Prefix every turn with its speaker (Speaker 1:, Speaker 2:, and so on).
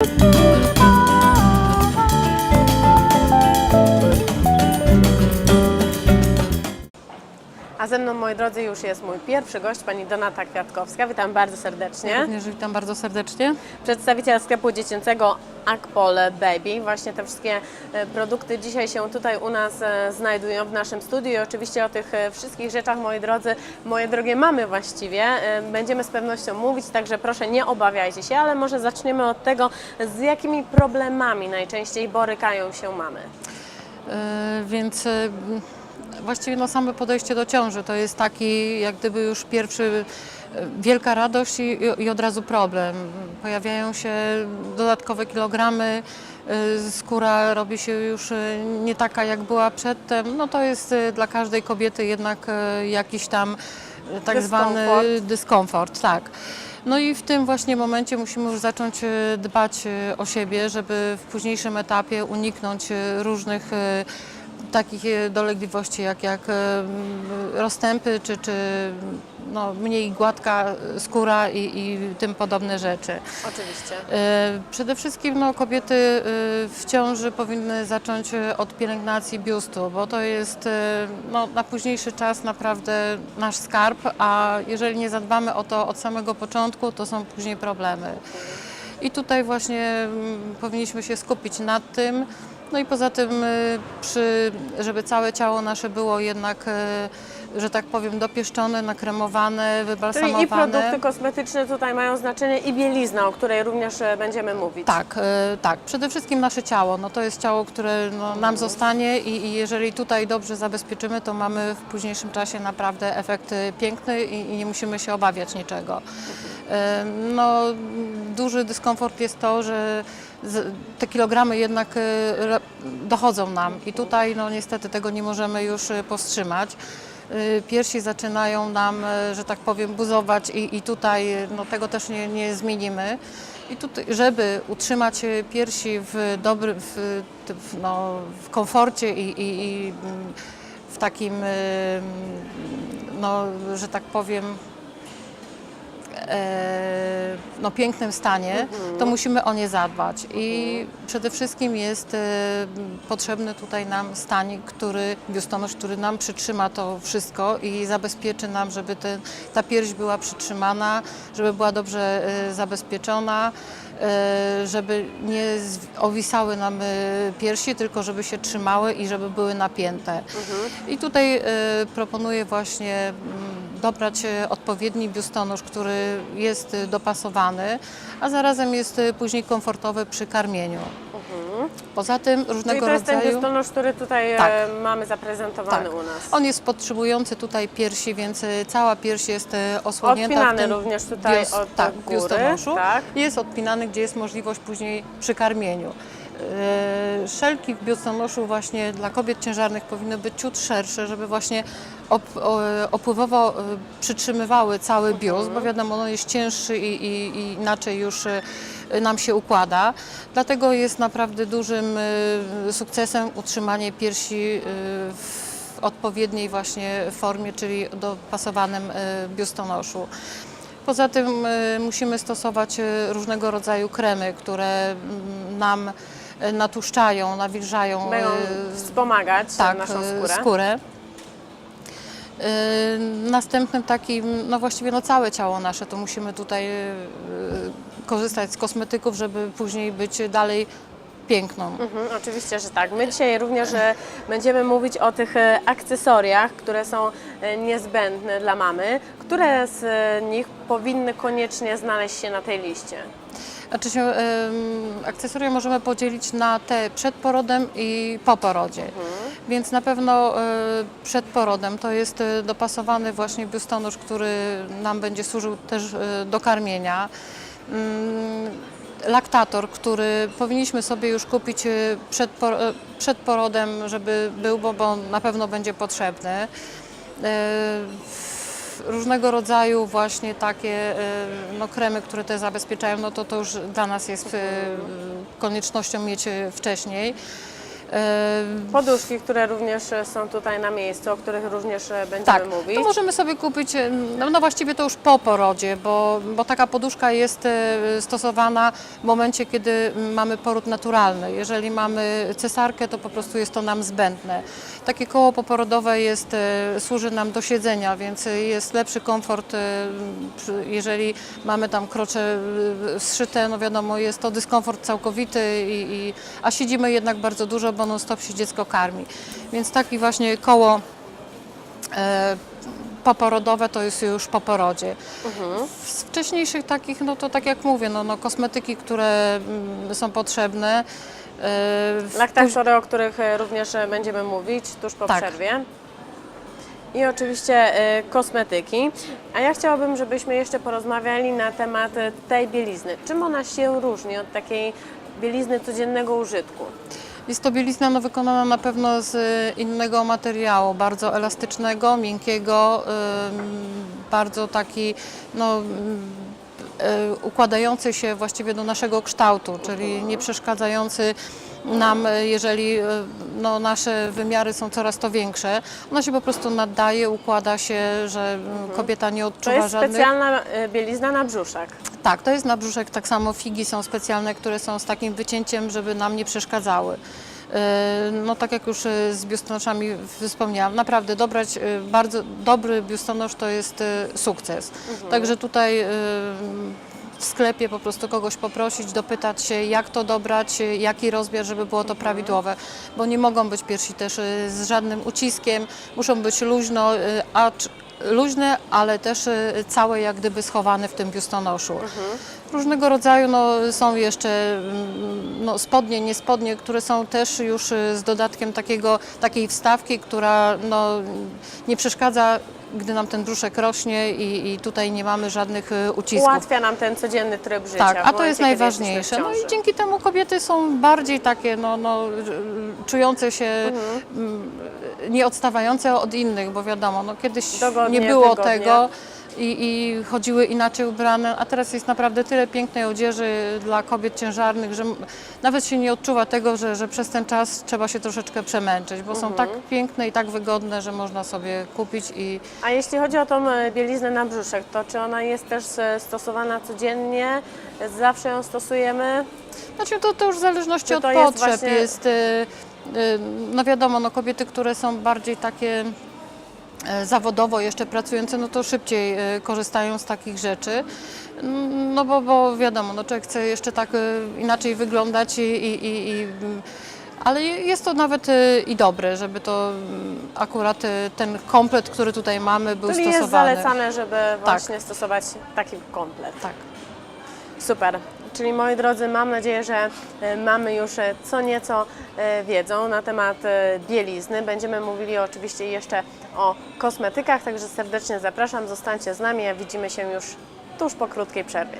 Speaker 1: A ze mną, moi drodzy, już jest mój pierwszy gość, pani Donata Kwiatkowska. Witam bardzo serdecznie.
Speaker 2: Również witam bardzo serdecznie.
Speaker 1: Przedstawiciel sklepu dziecięcego Akpole Baby. Właśnie te wszystkie e, produkty dzisiaj się tutaj u nas e, znajdują w naszym studiu i oczywiście o tych e, wszystkich rzeczach, moi drodzy, moje drogie mamy właściwie, będziemy z pewnością mówić, także proszę nie obawiajcie się, ale może zaczniemy od tego, z jakimi problemami najczęściej borykają się mamy.
Speaker 2: E, Więc właściwie no same podejście do ciąży to jest taki jak gdyby już pierwszy e, wielka radość i, i od razu problem. Pojawiają się dodatkowe kilogramy, e, skóra robi się już e, nie taka jak była przedtem. No to jest dla każdej kobiety jednak jakiś tam tak zwany
Speaker 1: Dyskomfort.
Speaker 2: tak. No i w tym właśnie momencie musimy już zacząć dbać o siebie, żeby w późniejszym etapie uniknąć różnych takich e, dolegliwości jak, jak e, rozstępy czy, czy no, mniej gładka skóra i, i tym podobne rzeczy.
Speaker 1: Oczywiście.
Speaker 2: E, Przede wszystkim no, kobiety e, w ciąży powinny zacząć e, od pielęgnacji biustu, bo to jest e, no, na późniejszy czas naprawdę nasz skarb, a jeżeli nie zadbamy o to od samego początku, to są później problemy. I tutaj właśnie mm, powinniśmy się skupić nad tym. No i poza tym, y, przy, żeby całe ciało nasze było jednak, y, że tak powiem, dopieszczone, nakremowane,
Speaker 1: Czyli
Speaker 2: wybalsamowane.
Speaker 1: i produkty kosmetyczne tutaj mają znaczenie i bielizna, o której również e, będziemy mówić.
Speaker 2: Tak, e, tak. Przede wszystkim nasze ciało. No to jest ciało, które no, nam zostanie i, i jeżeli tutaj dobrze zabezpieczymy, to mamy w późniejszym czasie naprawdę efekt piękny i, i nie musimy się obawiać niczego. No, duży dyskomfort jest to, że te kilogramy jednak e, dochodzą nam i tutaj no niestety tego nie możemy już e, powstrzymać. E, Piersi zaczynają nam, że tak powiem, buzować i, i tutaj no, tego też nie, nie zmienimy. I tutaj, żeby utrzymać piersi w dobrym, w, w, no, w komforcie i, i, i mm, w takim, no, że tak powiem, no, pięknym stanie, to musimy o nie zadbać. I przede wszystkim jest e, potrzebny tutaj nam stanik, który, biustonosz, który nam przytrzyma to wszystko i zabezpieczy nam, żeby te, ta pierś była przytrzymana, żeby była dobrze e, zabezpieczona, e, żeby nie owisały nam e, piersi, tylko żeby się trzymały i żeby były napięte. I tutaj e, proponuję właśnie mm, dobrać e, odpowiedni biustonosz, który jest e, dopasowany, a zarazem jest e, później komfortowy przy karmieniu. Poza tym
Speaker 1: Czyli
Speaker 2: różnego
Speaker 1: to jest ten
Speaker 2: rodzaju...
Speaker 1: biustonosz, który tutaj
Speaker 2: Tak.
Speaker 1: mamy zaprezentowany
Speaker 2: Tak.
Speaker 1: u nas.
Speaker 2: On jest podtrzymujący tutaj piersi, więc cała pierś jest osłonięta w
Speaker 1: Odpinany
Speaker 2: tym
Speaker 1: również tutaj
Speaker 2: biust-
Speaker 1: od
Speaker 2: tak,
Speaker 1: góry,
Speaker 2: biustonoszu.
Speaker 1: tak.
Speaker 2: Jest odpinany, gdzie jest możliwość później przy karmieniu. E, Szelki w biustonoszu właśnie dla kobiet ciężarnych powinny być ciut szersze, żeby właśnie op, opływowo e, przytrzymywały cały biust, bo wiadomo, on jest cięższy i, i, i inaczej już e, nam się układa. Dlatego jest naprawdę dużym sukcesem utrzymanie piersi w odpowiedniej właśnie formie, czyli dopasowanym biustonoszu. Poza tym musimy stosować różnego rodzaju kremy, które mm, nam e, natłuszczają, nawilżają
Speaker 1: Będą
Speaker 2: e,
Speaker 1: wspomagać
Speaker 2: tak,
Speaker 1: naszą
Speaker 2: e,
Speaker 1: skórę.
Speaker 2: skórę. Następnym takim, no właściwie no całe ciało nasze, to musimy tutaj korzystać z kosmetyków, żeby później być dalej piękną.
Speaker 1: Mhm, oczywiście, że tak. My dzisiaj również będziemy mówić o tych akcesoriach, które są niezbędne dla mamy. Które z nich powinny koniecznie znaleźć się na tej liście?
Speaker 2: Znaczy się, akcesoria możemy podzielić na te przed porodem i po porodzie. Więc na pewno e, przed porodem to jest e, dopasowany właśnie biustonosz, który nam będzie służył też e, do karmienia. Mm, Laktator, który powinniśmy sobie już kupić przed porodem, żeby był, bo, bo na pewno będzie potrzebny. Różnego rodzaju właśnie takie e, no, kremy, które te zabezpieczają, no to to już dla nas jest e, koniecznością mieć e, wcześniej. E,
Speaker 1: Poduszki, które również e, są tutaj na miejscu, o których również e, będziemy
Speaker 2: Tak,
Speaker 1: mówić.
Speaker 2: to możemy sobie kupić, no, no właściwie to już po porodzie, bo, bo taka poduszka jest stosowana w momencie, kiedy mamy poród naturalny. Jeżeli mamy cesarkę, to po prostu jest to nam zbędne. Takie koło poporodowe jest, służy nam do siedzenia, więc jest lepszy komfort, jeżeli mamy tam krocze zszyte, no wiadomo, jest to dyskomfort całkowity, i, i, a siedzimy jednak bardzo dużo, bo non stop się dziecko karmi. Więc taki właśnie koło e, poporodowe to jest już po porodzie. Z wcześniejszych takich, no to tak jak mówię, no, no kosmetyki, które mm, są potrzebne. e, w
Speaker 1: Laktatory, o których e, również e, będziemy mówić tuż po
Speaker 2: Tak.
Speaker 1: przerwie. I oczywiście e, kosmetyki. A ja chciałabym, żebyśmy jeszcze porozmawiali na temat tej bielizny. Czym ona się różni od takiej bielizny codziennego użytku?
Speaker 2: Jest to bielizna no, wykonana na pewno z e, innego materiału, bardzo elastycznego, miękkiego, ym, bardzo taki no, e, układający się właściwie do naszego kształtu, czyli nie przeszkadzający nam, jeżeli no, nasze wymiary są coraz to większe. Ona się po prostu nadaje, układa się, że mm, kobieta nie
Speaker 1: To
Speaker 2: odczuwa
Speaker 1: jest
Speaker 2: żadnych...
Speaker 1: specjalna bielizna na brzuszek.
Speaker 2: Tak, to jest na brzuszek, tak samo figi są specjalne, które są z takim wycięciem, żeby nam nie przeszkadzały. E, No tak jak już e, z biustonoszami wspomniałam, naprawdę dobrać e, bardzo dobry biustonosz to jest sukces. Także tutaj w sklepie po prostu kogoś poprosić, dopytać się jak to dobrać, jaki rozmiar, żeby było to prawidłowe, bo nie mogą być piersi też e, z żadnym uciskiem, muszą być luźno, e, acz luźne, ale też e, całe jak gdyby schowane w tym biustonoszu. Różnego rodzaju no, są jeszcze mm, no, spodnie, niespodnie, które są też już z dodatkiem takiego, takiej wstawki, która no, nie przeszkadza, gdy nam ten brzuszek rośnie i, i tutaj nie mamy żadnych e, ucisków.
Speaker 1: Ułatwia nam ten codzienny tryb życia.
Speaker 2: Tak, a to jest najważniejsze. No i dzięki temu kobiety są bardziej takie, no, no, r- czujące się
Speaker 1: Mhm.
Speaker 2: mm, nie odstawające od innych, bo wiadomo, no, kiedyś
Speaker 1: Dogodnie,
Speaker 2: nie było tego i, i chodziły inaczej ubrane, a teraz jest naprawdę tyle pięknej odzieży dla kobiet ciężarnych, że nawet się nie odczuwa tego, że, że przez ten czas trzeba się troszeczkę przemęczyć, bo są
Speaker 1: Mhm.
Speaker 2: tak piękne i tak wygodne, że można sobie kupić i
Speaker 1: A jeśli chodzi o tą e, bieliznę na brzuszek, to czy ona jest też e, stosowana codziennie? Zawsze ją stosujemy?
Speaker 2: Znaczy to, to już w zależności od
Speaker 1: to jest
Speaker 2: potrzeb
Speaker 1: właśnie-
Speaker 2: jest. y, no wiadomo, no kobiety, które są bardziej takie e, zawodowo jeszcze pracujące, no to szybciej e, korzystają z takich rzeczy. Mm, No bo, bo wiadomo, no człowiek chce jeszcze tak e, inaczej wyglądać i, i, i, i mm, ale jest to nawet e, i dobre, żeby to mm, akurat e, ten komplet, który tutaj mamy, był
Speaker 1: Czyli jest
Speaker 2: stosowany.
Speaker 1: zalecane, żeby właśnie stosować taki komplet.
Speaker 2: Tak.
Speaker 1: Super. Czyli moi drodzy, mam nadzieję, że e, mamy już e, co nieco e, wiedzą na temat bielizny. Będziemy mówili oczywiście jeszcze o kosmetykach, także serdecznie zapraszam. Zostańcie z nami, a widzimy się już tuż po krótkiej przerwie.